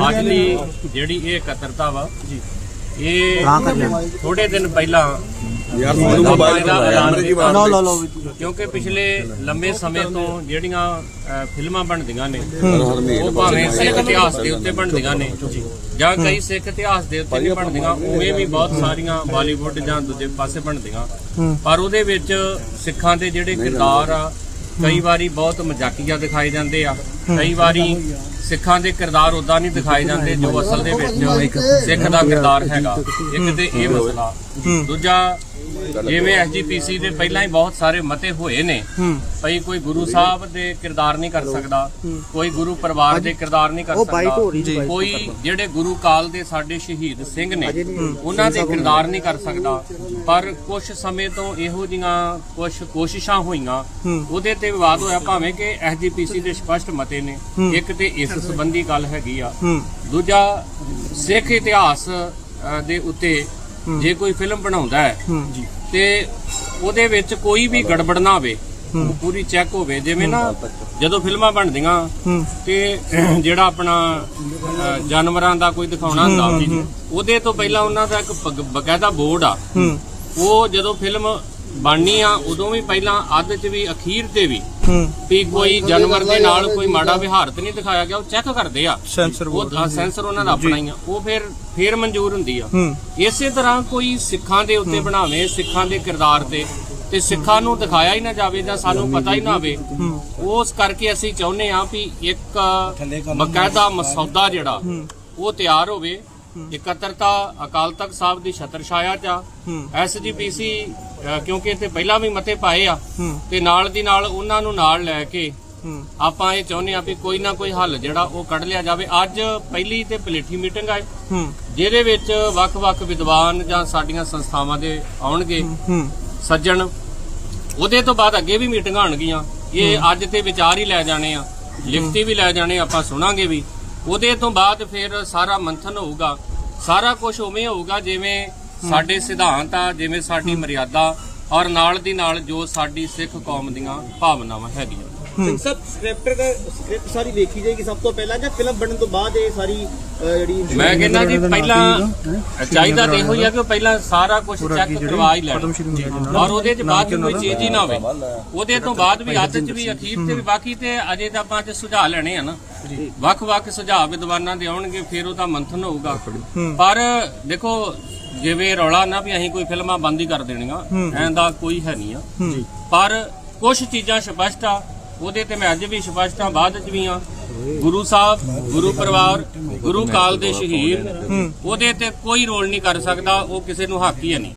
ਅੱਜ ਦੀ ਜਿਹੜੀ ਇਹ ਇਕੱਤਰਤਾ ਵਾ ਇਹ ਥੋੜੇ ਦਿਨ ਪਹਿਲਾਂ ਯਾਰ ਆਪਾਂ ਇਹਦਾ ਐਲਾਨ ਕੀਤਾ। ਲਓ ਲਓ ਲਓ ਕਿਉਂਕਿ ਪਿਛਲੇ ਲੰਬੇ ਸਮੇਂ ਤੋਂ ਜਿਹੜੀਆਂ ਅ, ਫਿਲਮਾਂ ਬਣਦੀਆਂ ਨੇ ਉਹ ਭਾਵੇਂ ਸਿੱਖ ਇਤਿਹਾਸ ਦੇ ਉੱਤੇ ਬਣਦੀਆਂ ਨੇ ਜਾਂ। ਕਈ ਸਿੱਖ ਇਤਿਹਾਸ ਦੇ ਉੱਤੇ ਨਹੀਂ ਬਣਦੀਆਂ ਉਵੇਂ ਵੀ ਬਹੁਤ ਸਾਰੀਆਂ ਬਾਲੀਵੁੱਡ ਜਾਂ ਦੂਜੇ ਪਾਸੇ ਬਣਦੀਆਂ। ਪਰ ਉਹਦੇ ਵਿੱਚ ਸਿੱਖਾਂ ਦੇ ਜਿਹੜੇ ਕਿਰਦਾਰ ਆ ਕਈ ਵਾਰੀ ਬਹੁਤ ਮਜ਼ਾਕੀਆ ਦਿਖਾਏ ਜਾਂਦੇ ਆ ਕਈ ਵਾਰੀ ਸਿੱਖਾਂ ਦੇ ਕਿਰਦਾਰ ਉਦਾਂ ਨਹੀਂ ਦਿਖਾਏ ਜਾਂਦੇ ਜੋ ਅਸਲ ਦੇ ਵਿੱਚ ਸਿੱਖ ਦਾ ਕਿਰਦਾਰ ਹੈਗਾ। ਇੱਕ ਤੇ ਇਹ ਮਸਲਾ। ਦੂਜਾ ਜਿਵੇਂ ਐਸਜੀਪੀਸੀ ਦੇ ਪਹਿਲਾਂ ਹੀ ਬਹੁਤ ਸਾਰੇ ਮਤੇ ਹੋਏ ਨੇ। ਭਈ ਕੋਈ ਗੁਰੂ ਸਾਹਿਬ ਦੇ ਕਿਰਦਾਰ ਨਹੀਂ ਕਰ ਸਕਦਾ ਕੋਈ ਗੁਰੂ ਪਰਿਵਾਰ ਦੇ ਕਿਰਦਾਰ ਨਹੀਂ ਕਰ ਸਕਦਾ। ਕੋਈ ਜਿਹੜੇ ਗੁਰੂ ਕਾਲ ਦੇ ਸਾਡੇ ਸ਼ਹੀਦ ਸਿੰਘ ਨੇ ਉਹਨਾਂ ਦੇ ਕਿਰਦਾਰ ਨਹੀਂ ਕਰ ਸਕਦਾ। ਪਰ ਕੁਝ ਸਮੇਂ ਤੋਂ ਇਹੋ ਜੀਆਂ ਕੁਝ ਕੋਸ਼ਿਸ਼ਾਂ ਹੋਈਆਂ। ਉਹਦੇ ਤੇ ਵਿਵਾਦ ਹੋਇਆ ਭਾਵੇਂ ਕਿ ਐਸਜੀਪੀਸੀ ਦੇ ਸਪਸ਼ਟ ਮਤੇ ਨੇ। ਇੱਕ ਤੇ ਇਸ ਸੰਬੰਧੀ ਗੱਲ ਹੈਗੀ ਆ। ਦੂਜਾ ਸਿੱਖ ਇਤਿਹਾਸ ਦੇ ਉੱਤੇ ਜੇ ਕੋਈ ਫਿਲਮ ਬਣਾਉਂਦਾ ਹੈ ਤੇ ਉਹਦੇ ਵਿੱਚ ਕੋਈ ਵੀ ਗੜਬੜ ਨਾ ਹੋਵੇ। ਉਹ ਪੂਰੀ ਚੈੱਕ ਹੋਵੇ। ਜਿਵੇਂ ਨਾ ਜਦੋਂ ਫਿਲਮਾਂ ਬਣਦੀਆਂ ਤੇ ਜਿਹੜਾ ਆਪਣਾ ਅ, ਜਾਨਵਰਾਂ ਦਾ ਕੋਈ ਦਿਖਾਉਣਾ ਹੁੰਦਾ ਉਹਦੇ ਤੋਂ ਪਹਿਲਾਂ ਉਹਨਾਂ ਦਾ ਇੱਕ ਬਕ- ਬਕਾਇਦਾ ਬੋਰਡ ਆ। ਉਹ ਜਦੋਂ ਫਿਲਮ ਬਣਨੀ ਆ ਉਦੋਂ ਵੀ ਪਹਿਲਾਂ ਅੱਧ 'ਚ ਵੀ ਅਖੀਰ ਤੇ ਵੀ। ਵੀ ਕੋਈ ਜਾਨਵਰ ਦੇ ਨਾਲ ਕੋਈ ਮਾੜਾ ਵਿਹਾਰ ਤੇ ਨਹੀਂ ਦਿਖਾਇਆ ਗਿਆ ਉਹ ਚੈੱਕ ਕਰਦੇ ਆ। ਸੈਂਸਰ ਉਹ ਸੈਂਸਰ ਉਹਨਾਂ ਦਾ ਆਪਣਾ ਹੀ ਆ। ਉਹ ਫਿਰ ਫਿਰ ਮਨਜ਼ੂਰ ਹੁੰਦੀ ਆ। ਇਸੇ ਤਰ੍ਹਾਂ ਕੋਈ ਸਿੱਖਾਂ ਦੇ ਉੱਤੇ ਬਣਾਵੇ ਸਿੱਖਾਂ ਦੇ ਕਿਰਦਾਰ ਤੇ ਤੇ ਸਿੱਖਾਂ ਨੂੰ ਦਿਖਾਇਆ ਹੀ ਨਾ ਜਾਵੇ ਜਾਂ ਸਾਨੂੰ ਪਤਾ ਹੀ ਨਾ ਹੋਵੇ ਉਸ ਕਰਕੇ ਅਸੀਂ ਚਾਹੁੰਦੇ ਆ ਵੀ ਇੱਕ ਬਕਾਇਦਾ ਮਸੌਦਾ ਜਿਹੜਾ ਉਹ ਤਿਆਰ ਹੋਵੇ। ਇਕੱਤਰਤਾ ਅਕਾਲ ਤਖਤ ਸਾਹਿਬ ਦੀ ਛਤਰ ਛਾਇਆ ਚ ਆ। ਐਸਜੀਪੀਸੀ ਕਿਉਂਕਿ ਇੱਥੇ ਪਹਿਲਾਂ ਵੀ ਮਤੇ ਪਾਏ ਆ ਤੇ ਨਾਲ ਦੀ ਨਾਲ ਉਹਨਾਂ ਨੂੰ ਨਾਲ ਲੈ ਕੇ ਆਪਾਂ ਇਹ ਚਾਹੁੰਦੇ ਆ ਵੀ ਕੋਈ ਨਾ ਕੋਈ ਹੱਲ ਜਿਹੜਾ ਉਹ ਕੱਢ ਲਿਆ ਜਾਵੇ। ਅੱਜ ਪਹਿਲੀ ਤੇ ਪਲੇਠੀ ਮੀਟਿੰਗ ਆਏ ਜਿਹਦੇ ਵਿੱਚ ਵੱਖ-ਵੱਖ ਵਿਦਵਾਨ ਜਾਂ ਸਾਡੀਆਂ ਸੰਸਥਾਵਾਂ ਦੇ ਆਉਣਗੇ। ਸੱਜਣ ਉਹਦੇ ਤੋਂ ਬਾਅਦ ਅੱਗੇ ਵੀ ਮੀਟਿੰਗਾਂ ਹੋਣਗੀਆਂ ਇਹ ਅੱਜ ਤੇ ਵਿਚਾਰ ਹੀ ਲੈ ਜਾਣੇ ਆ। ਲਿਖਤੀ ਵੀ ਲੈ ਜਾਣੇ ਆਪਾਂ ਸੁਣਾਂਗੇ ਵੀ। ਉਹਦੇ ਤੋਂ ਬਾਅਦ ਫਿਰ ਸਾਰਾ ਮੰਥਨ ਹੋਊਗਾ। ਸਾਰਾ ਕੁਝ ਉਵੇਂ ਹੋਊਗਾ ਜਿਵੇਂ ਸਾਡੇ ਸਿਧਾਂਤ ਆ ਜਿਵੇਂ ਸਾਡੀ ਮਰਿਆਦਾ ਔਰ ਨਾਲ ਦੀ ਨਾਲ ਜੋ ਸਾਡੀ ਸਿੱਖ ਕੌਮ ਦੀਆਂ ਭਾਵਨਾਵਾਂ ਹੈਗੀਆਂ। ਸਿੰਘ ਸਾਹਿਬ ਸਕ੍ਰਿਪਟ ਦਾ ਸਕ੍ਰਿਪਟ ਸਾਰੀ ਵੇਖੀ ਜਾਏਗੀ ਸਭ ਤੋਂ ਪਹਿਲਾਂ ਜਾਂ ਫਿਲਮ ਬਣਨ ਤੋਂ ਬਾਅਦ ਇਹ ਸਾਰੀ ਅਹ, ਜਿਹੜੀ ਮੈਂ ਕਹਿੰਦਾ ਜੀ ਪਹਿਲਾਂ ਚਾਹੀਦਾ ਤਾਂ ਇਹੋ ਹੀ ਆ ਕਿ ਉਹ ਪਹਿਲਾਂ ਸਾਰਾ ਕੁਝ ਚੈੱਕ ਕਰਵਾ ਹੀ ਲੈਣ। ਔਰ ਉਹਦੇ ਚ ਬਾਅਦ ਚ ਕੋਈ ਚੇਂਜ ਹੀ ਨਾ ਹੋਵੇ। ਉਹਦੇ ਤੋਂ ਬਾਅਦ ਵੀ ਅੱਧ ਚ ਵੀ ਅਖੀਰ ਤੇ ਵੀ ਬਾਕੀ ਤੇ ਅਜੇ ਤਾਂ ਆਪਾਂ ਚ ਸੁਝਾਅ ਲੈਣੇ ਆ ਨਾ। ਵੱਖ-ਵੱਖ ਸੁਝਾਅ ਵਿਦਵਾਨਾਂ ਦੇ ਆਉਣਗੇ ਫਿਰ ਉਹਦਾ ਮੰਥਨ ਹੋਊਗਾ। ਪਰ ਦੇਖੋ ਜਿਵੇਂ ਰੌਲਾ ਨਾ ਵੀ ਅਸੀਂ ਕੋਈ ਫਿਲਮਾਂ ਬੰਦ ਹੀ ਕਰ ਦੇਣੀਆਂ ਐਂ ਦਾ ਕੋਈ ਹੈ ਨਹੀਂ ਆ। ਪਰ ਕੁਝ ਚੀਜ਼ਾਂ ਸਪਸ਼ਟ ਆ ਉਹਦੇ ਤੇ ਮੈਂ ਅੱਜ ਵੀ ਸਪਸ਼ਟ ਬਾਅਦ ਚ ਵੀ ਆ ਗੁਰੂ ਸਾਹਿਬ ਗੁਰੂ ਪਰਿਵਾਰ ਗੁਰੂ ਕਾਲ ਦੇ ਸ਼ਹੀਦ ਉਹਦੇ ਤੇ ਕੋਈ ਰੋਲ ਨਹੀਂ ਕਰ ਸਕਦਾ ਉਹ ਕਿਸੇ ਨੂੰ ਹੱਕ ਹੀ ਹੈ ਨਹੀਂ।